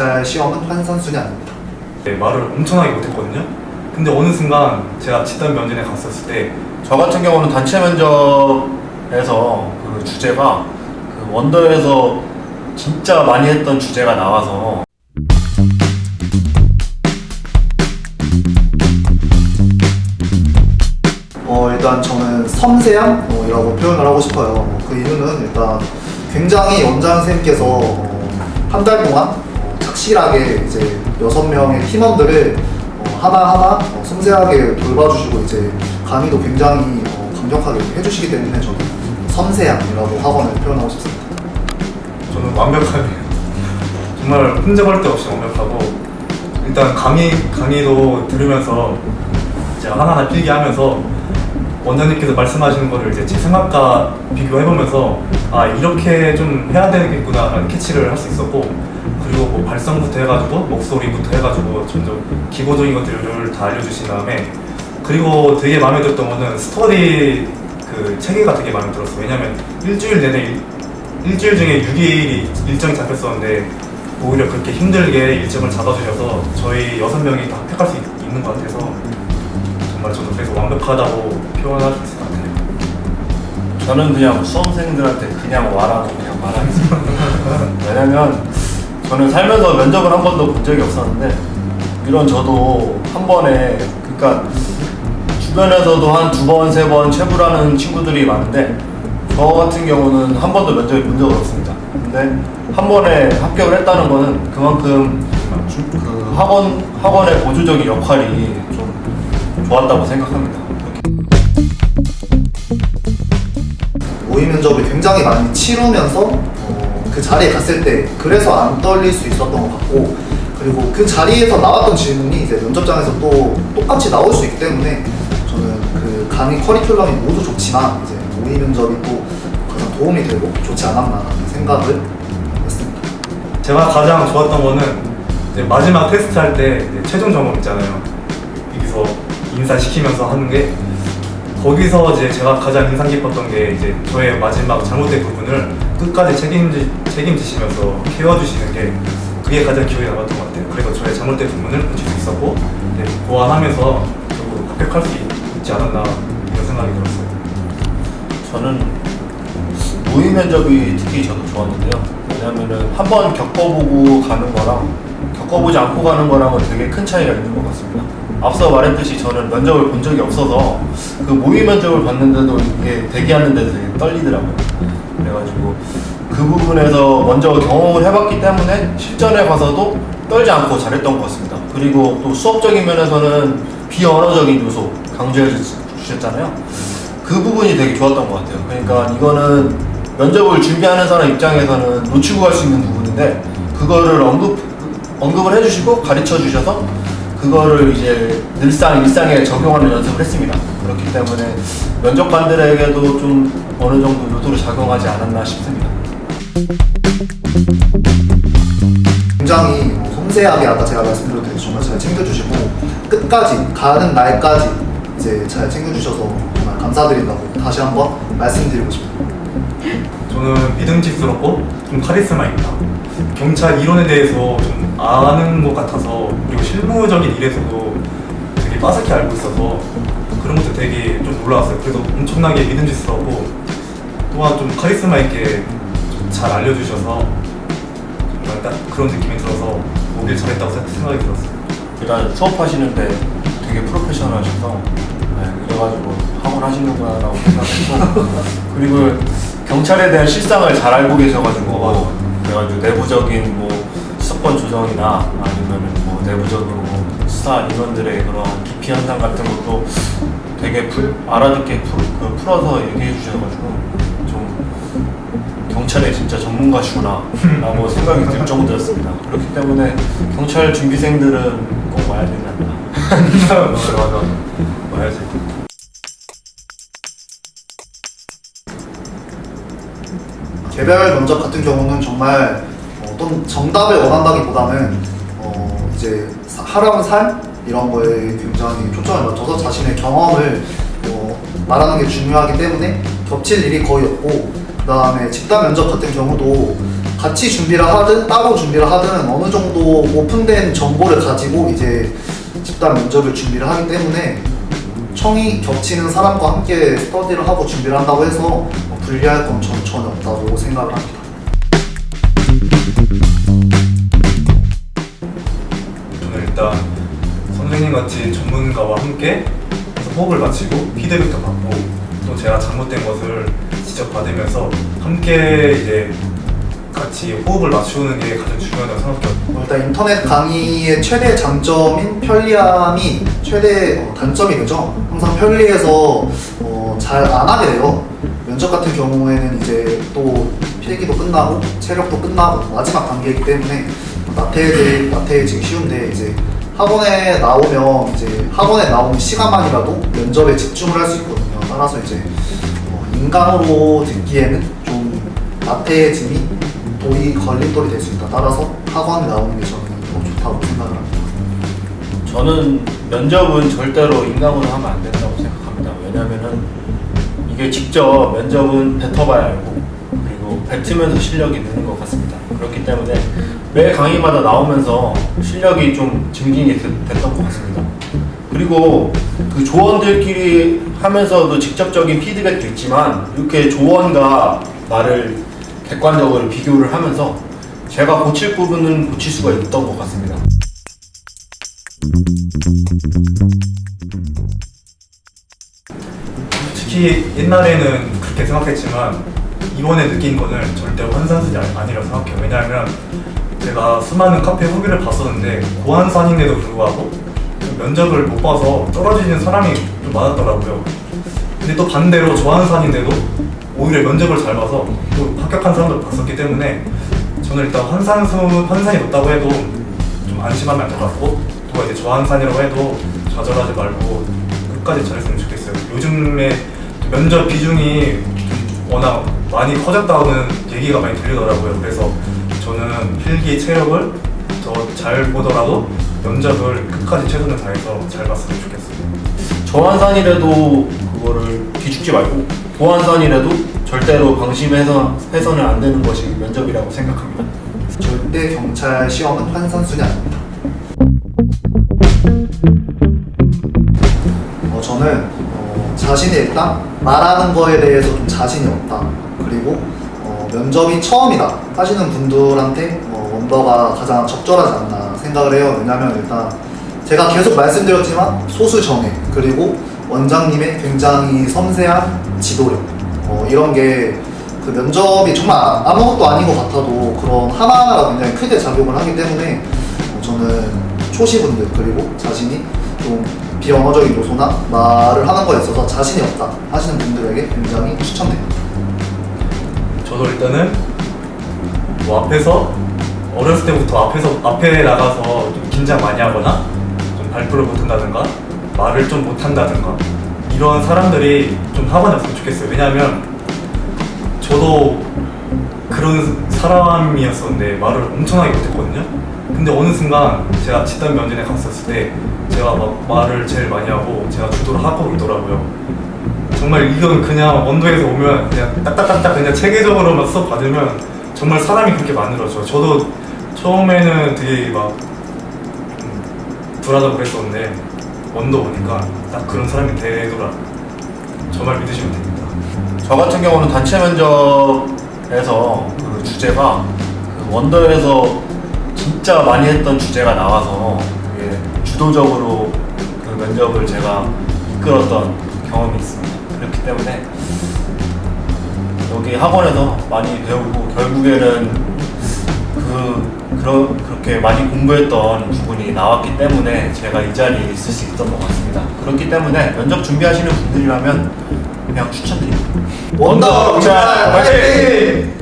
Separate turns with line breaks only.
경찰 시험은 환산순이 아닙니다.
네, 말을 엄청나게 못했거든요. 근데 어느 순간 제가 집단 면접에 갔었을 때
저 같은 경우는 단체 면접에서 그 주제가 그 원더에서 진짜 많이 했던 주제가 나와서
어, 일단 저는 섬세함이라고 표현을 하고 싶어요. 어, 그 이유는 일단 굉장히 원장 선생님께서 어, 한달 동안 어, 착실하게 이제 여섯 명의 팀원들을 어, 하나하나 어, 섬세하게 돌봐주시고 이제 강의도 굉장히 어, 강력하게 해주시기 때문에 저는 섬세함이라고 학원을 표현하고 싶습니다.
저는 완벽하네요. 정말 흠잡을 데 없이 완벽하고 일단 강의 강의도 들으면서 제가 하나하나 필기하면서 원장님께서 말씀하시는 거를 이제 제 생각과 비교해보면서 아 이렇게 좀 해야 되겠구나라는 캐치를 할 수 있었고 그리고 뭐 발성부터 해가지고 목소리부터 해가지고 점점 기본적인 것들을 다 알려주신 다음에 그리고 되게 마음에 들었던 거는 스터디 그 체계가 되게 마음에 들었어요. 왜냐면 일주일 내내 일, 일주일 중에 6일이 일정이 잡혔었는데 오히려 그렇게 힘들게 일정을 잡아주셔서 저희 여섯 명이 다 합격할 수 있, 있는 것 같아서 정말 저도 그래서 완벽하다고 표현할 수 있을 것 같아요.
저는 그냥 수험생들한테 그냥 와라고 그냥 말하겠습니다. 왜냐면 저는 살면서 면접을 한 번도 본 적이 없었는데 이런 저도 한 번에 그러니까 주변에서도 한 두 번, 세 번 체불하는 친구들이 많은데 저 같은 경우는 한 번도 면접을 본 적은 없습니다. 근데 한 번에 합격을 했다는 거는 그만큼 주- 그 학원 학원의 보조적인 역할이 좀 좋았다고 생각합니다.
모의 면접을 굉장히 많이 치르면서 어, 그 자리에 갔을 때 그래서 안 떨릴 수 있었던 것 같고 그리고 그 자리에서 나왔던 질문이 이제 면접장에서 또 똑같이 나올 수 있기 때문에 저는 그 강의 커리큘럼이 모두 좋지만 이제 모의 면접이 또 가장 도움이 되고 좋지 않았나라는 생각을 했습니다.
제가 가장 좋았던 거는 마지막 테스트 할 때 최종 점검 있잖아요. 여기서 인사시키면서 하는 게 거기서 이제 제가 가장 인상 깊었던 게 이제 저의 마지막 잘못된 부분을 끝까지 책임지, 책임지시면서 케어주시는 게 그게 가장 기억에 남았던 것 같아요. 그래서 저의 잘못된 부분을 고칠 수 있었고 이제 보완하면서 결국 합격할 수 있지 않았나 이런 생각이 들었어요.
저는 모의 면접이 특히 저도 좋았는데요. 왜냐면은 한번 겪어보고 가는 거랑 겪어보지 않고 가는 거랑은 되게 큰 차이가 있는 것 같습니다. 앞서 말했듯이 저는 면접을 본 적이 없어서 그 모의 면접을 봤는데도 이게 대기하는데도 되게 떨리더라고요. 그래가지고 그 부분에서 먼저 경험을 해봤기 때문에 실전에 가서도 떨지 않고 잘했던 것 같습니다. 그리고 또 수업적인 면에서는 비언어적인 요소 강조해 주- 주셨잖아요. 그 부분이 되게 좋았던 것 같아요. 그러니까 이거는 면접을 준비하는 사람 입장에서는 놓치고 갈 수 있는 부분인데 그거를 언급 언급을 해주시고 가르쳐 주셔서 그거를 이제 늘상 일상에 적용하는 연습을 했습니다. 그렇기 때문에 면접관들에게도 좀 어느 정도 요소로 작용하지 않았나 싶습니다.
굉장히 뭐 섬세하게 아까 제가 말씀드렸듯이 정말 잘 챙겨주시고 끝까지 가는 날까지 이제 잘 챙겨주셔서 정말 감사드린다고 다시 한번 말씀드리고 싶습니다.
저는 믿음직스럽고 좀 카리스마 있다. 경찰 이론에 대해서 좀 아는 것 같아서 그리고 실무적인 일에서도 되게 빠삭히 알고 있어서 놀라웠어요. 그래서 엄청나게 믿음직스럽고 또한 좀 카리스마 있게 좀잘 알려주셔서 정말 딱 그런 느낌이 들어서 오길 잘했다고 생- 생각이 들었어요.
일단 수업하시는데 되게 프로페셔널하셔서 네, 그래가지고 학원 하시는구나라고 생각했고 그리고 경찰에 대한 실상을 잘 알고 계셔가지고 그래가지고 내부적인 뭐 수사권 조정이나 아니면은 뭐 내부적으로 뭐 수사 인원들의 그런 기피 현상 같은 것도 되게 풀, 알아듣게 풀, 그 풀어서 얘기해 주셔가지고 좀 경찰의 진짜 전문가시구나 라고 생각이 들 정도였습니다. 그렇기 때문에 경찰 준비생들은 꼭 와야 되지 않나.
맞아 맞아. 와야지.
개별 면접 같은 경우는 정말 어떤 정답을 원한다기보다는 어 이제 사- 하려는 삶 이런 거에 굉장히 초점을 맞춰서 자신의 경험을 어 말하는 게 중요하기 때문에 겹칠 일이 거의 없고 그 다음에 집단 면접 같은 경우도 같이 준비를 하든 따로 준비를 하든 어느 정도 오픈된 정보를 가지고 이제 집단 면접을 준비를 하기 때문에 청이 겹치는 사람과 함께 스터디를 하고 준비를 한다고 해서 뭐 불리할 건 전 전혀 없다고 생각을 합니다.
같이 전문가와 함께 호흡을 맞추고 피드백도 받고 또 제가 잘못된 것을 직접 받으면서 함께 이제 같이 호흡을 맞추는 게 가장 중요하다고 생각해요.
어, 일단 인터넷 강의의 최대 장점인 편리함이 최대 어, 단점이 되죠. 항상 편리해서 어, 잘안 하게 돼요. 면접 같은 경우에는 이제 또 필기도 끝나고 체력도 끝나고 마지막 단계이기 때문에 나태해지, 나태해지기 쉬운데 이제 학원에 나오면 이제 학원에 나오는 시간만이라도 면접에 집중을 할 수 있거든요. 따라서 이제 어, 인강으로 듣기에는 좀 나태해짐이 돌이 걸림돌이 될 수 있다. 따라서 학원에 나오는 게 저는 더 좋다고 생각을 합니다.
저는 면접은 절대로 인강으로 하면 안 된다고 생각합니다. 왜냐면은 이게 직접 면접은 뱉어봐야 알고 뱉으면서 실력이 느는 것 같습니다. 그렇기 때문에 매 강의마다 나오면서 실력이 좀 증진이 됐- 됐던 것 같습니다. 그리고 그 조원들끼리 하면서도 직접적인 피드백도 있지만 이렇게 조원과 나를 객관적으로 비교를 하면서 제가 고칠 부분은 고칠 수가 있던 것 같습니다.
특히 옛날에는 그렇게 생각했지만 이번에 느낀 거는 절대 아니- 아니라고 생각해요. 왜냐하면 제가 수많은 카페 후기를 봤었는데 고환산인데도 불구하고 면접을 못 봐서 떨어지는 사람이 좀 많았더라고요. 근데 또 반대로 저환산인데도 오히려 면접을 잘 봐서 또 합격한 사람들 봤었기 때문에 저는 일단 환산수 환산이 높다고 해도 좀 안심하면 안 될 것 같고 또 이제 저환산이라고 해도 좌절하지 말고 끝까지 잘했으면 좋겠어요. 요즘에 면접 비중이 좀 워낙 많이 커졌다는 얘기가 많이 들리더라고요. 그래서 저는 필기 체력을 더 잘 보더라도 면접을 끝까지 최선을 다해서 잘 봤으면 좋겠어요.
저한산이라도 그거를 기죽지 말고 보안산이라도 절대로 방심해서 해서는 안 되는 것이 면접이라고 생각합니다.
절대 경찰 시험은 환산순이 아닙니다. 어, 저는 어, 자신이 일단 말하는 거에 대해서 좀 자신이 없다. 그리고 어, 면접이 처음이다 하시는 분들한테 어, 원더가 가장 적절하지 않나 생각을 해요. 왜냐하면 일단 제가 계속 말씀드렸지만 소수 정예 그리고 원장님의 굉장히 섬세한 지도력 어, 이런 게 그 면접이 정말 아- 아무것도 아닌 것 같아도 그런 하나하나가 굉장히 크게 작용을 하기 때문에 어, 저는 초시분들 그리고 자신이 좀 비언어적인 요소나 말을 하는 거에 있어서 자신이 없다 하시는 분들에게 굉장히 추천드립니다.
저도 일단은 뭐 앞에서 어렸을 때부터 앞에서 앞에 나가서 좀 긴장 많이 하거나 좀 발표를 못한다든가 말을 좀 못한다든가 이런 사람들이 좀 학원에 왔으면 좋겠어요. 왜냐하면 저도 그런 사람이었었는데 말을 엄청나게 못했거든요. 근데 어느 순간 제가 집단 면접에 갔었을 때 제가 막 말을 제일 많이 하고 제가 주도를 하고 있더라고요. 정말 이건 그냥 원도에서 오면 그냥 딱딱딱딱 그냥 체계적으로만 수업 받으면 정말 사람이 그렇게 만들어져. 저도 처음에는 되게 막 음, 불안하고 그랬었는데 원도 오니까 딱 그런 사람이 되더라. 정말 믿으시면 됩니다.
저 같은 경우는 단체 면접에서 그 주제가 그 원더에서 진짜 많이 했던 주제가 나와서 주도적으로 그 면접을 제가 이끌었던 경험이 있습니다. 그렇기 때문에 여기 학원에서 많이 배우고 결국에는 그 그러, 그렇게 많이 공부했던 부분이 나왔기 때문에 제가 이 자리에 있을 수 있던 것 같습니다. 그렇기 때문에 면접 준비하시는 분들이라면 그냥 추천드립니다.
원더 경찰 화이팅!